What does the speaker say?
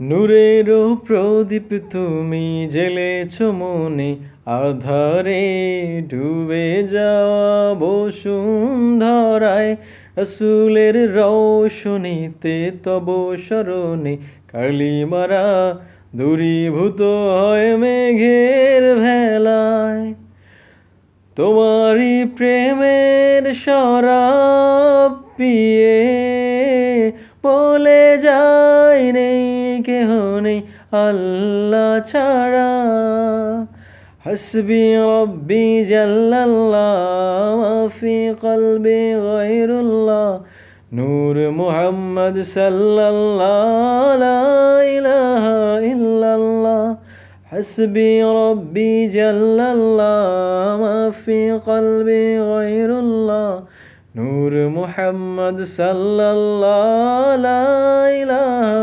নূরেরও প্রদীপ তুমি জেলেছ মনে, আধারে ডুবে যাওয়া বসুন্ধরায়, রসুলের রৌশনীতে তব স্মরণে কালিমারা দূরীভূত হয় মেঘের ভেলায়। তোমারই প্রেমের শরাব পিয়ে বলে যায় নেই কেহ নেই আল্লাহ ছাড়া। হসবি রব্বি জাল্লাল্লাহ ফি কলবি গায়রুল্লাহ। নূর মুহাম্মদ সাল্লাল্লাহ লা ইলাহা ইল্লাল্লাহ। হাসবি রব্বি জাল্লাল্লাহ ফি কলবি গায়রুল্লাহ। নূর মুহাম্মদ সাল্লাল্লাহ লা ইলাহা